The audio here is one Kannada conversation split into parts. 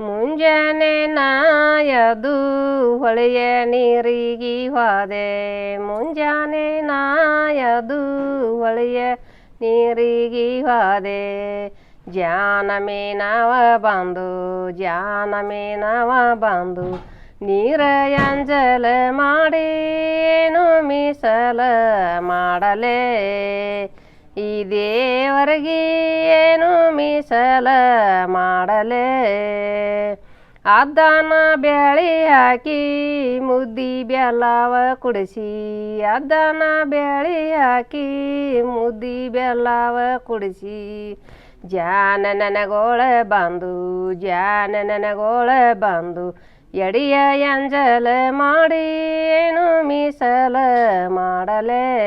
ಮುಂಜಾನೆ ನಾಯದು ಹೊಳೆಯ ನೀರಿಗೆ ಹೋದೆ. ಮುಂಜಾನೆ ನಾಯದು ಹೊಳೆಯ ನೀರಿಗೆ ಹೋದೆ. ಜಾನ ಮೀನವ ಬಂದು ಜಾನ ಮೀನವ ಬಂದು ನೀರ ಅಂಜಲ ಮಾಡಿ ಏನು ಮೀಸಲ ಮಾಡಲೇ. ಈ ದೇವರಿಗೆ ಮೀಸಲ ಮಾಡಲೇ. ಅದನ್ನ ಬೆಳಿ ಹಾಕಿ, ಮುದ್ದಿ ಬೆಲ್ಲವ ಕುಡಿಸಿ. ಅದನ್ನ ಬೆಳಿ ಹಾಕಿ, ಮುದ್ದಿ ಬೆಲ್ಲವ ಕುಡಿಸಿ. ಜಾನ ನನಗೋಳ ಬಂದು, ಜಾನ ನನಗೋಳ ಬಂದು. ಎಡಿಯ ಎಂಜಲ ಮಾಡಿ, ಏನು ಮೀಸಲ ಮಾಡಲೇ.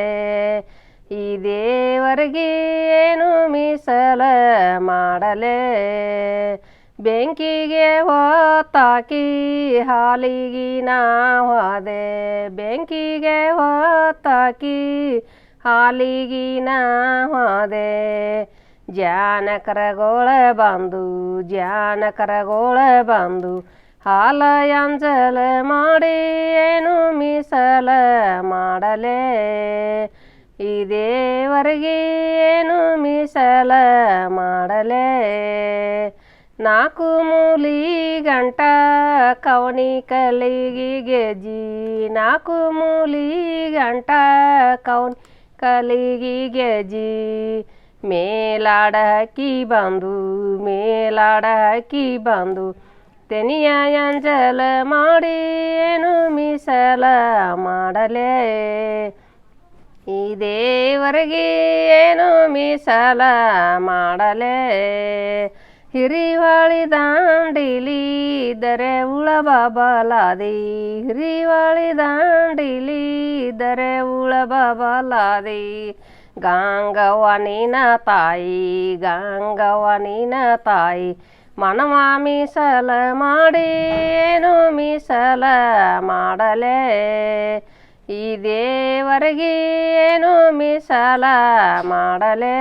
ಈ ದೇವರಿಗೆ ಏನು ಮೀಸಲ ಮಾಡಲೇ? ಬೆಂಕಿಗೆ ಹೊತ್ತಾಕಿ ಹಾಲಿಗಿ ನಾ ಹೋದೆ ಬೆಂಕಿಗೆ ಹೊತ್ತಾಕಿ ಹಾಲಿಗಿ ನಾವದೆ ಜಾನಕರಗೋಳ ಬಂದು ಜಾನಕರಗೋಳ ಬಂದು ಹಾಲ ಅಂಜಲ ಮಾಡಿ ಏನು ಮೀಸಲ ಮಾಡಲೇ? ಈ ದೇವರಿಗೆ ಏನು ಮೀಸಲ ಮಾಡಲೇ? ನಾಲ್ಕು ಮೂಲಿ ಗಂಟ ಕವಣಿ ಕಲಿಗೆ ಗೆಜ್ಜಿ ನಾಲ್ಕು ಮೂಲಿ ಗಂಟ ಕವನಿ ಕಲಿಗೆಜಿ ಗೆಜ್ಜಿ ಮೇಲಾಡ ಹಾಕಿ ಬಂದು ಮೇಲಾಡ ಹಾಕಿ ಬಂದು, ತೆನಿಯ ಅಂಜಲ ಮಾಡಿ ಏನು ಮೀಸಲ ಮಾಡಲೇ? ಈ ದೇವರಿಗೆ ಏನು ಮೀಸಲ ಮಾಡಲೇ. ಹಿರಿವಾಳಿ ದಾಂಡಿಲಿ ದರೆ ಉಳಬ ಬಾಬಲಾದಿ ಹಿರಿವಾಳಿ ದಾಂಡಿಲಿ ದರೆ ಉಳಬ ಬಲಾದಿ. ಗಾಂಗವ್ವ ನೀನ ತಾಯಿ, ಗಾಂಗವನಿನ ನೀನ ತಾಯಿ ಮನವ ಮೀಸಲ ಮಾಡಿ ಏನು ಮೀಸಲ ಮಾಡಲೇ. ಈ ದೇವರಿಗೆ ಏನು ಮೀಸಲ ಮಾಡಲೇ?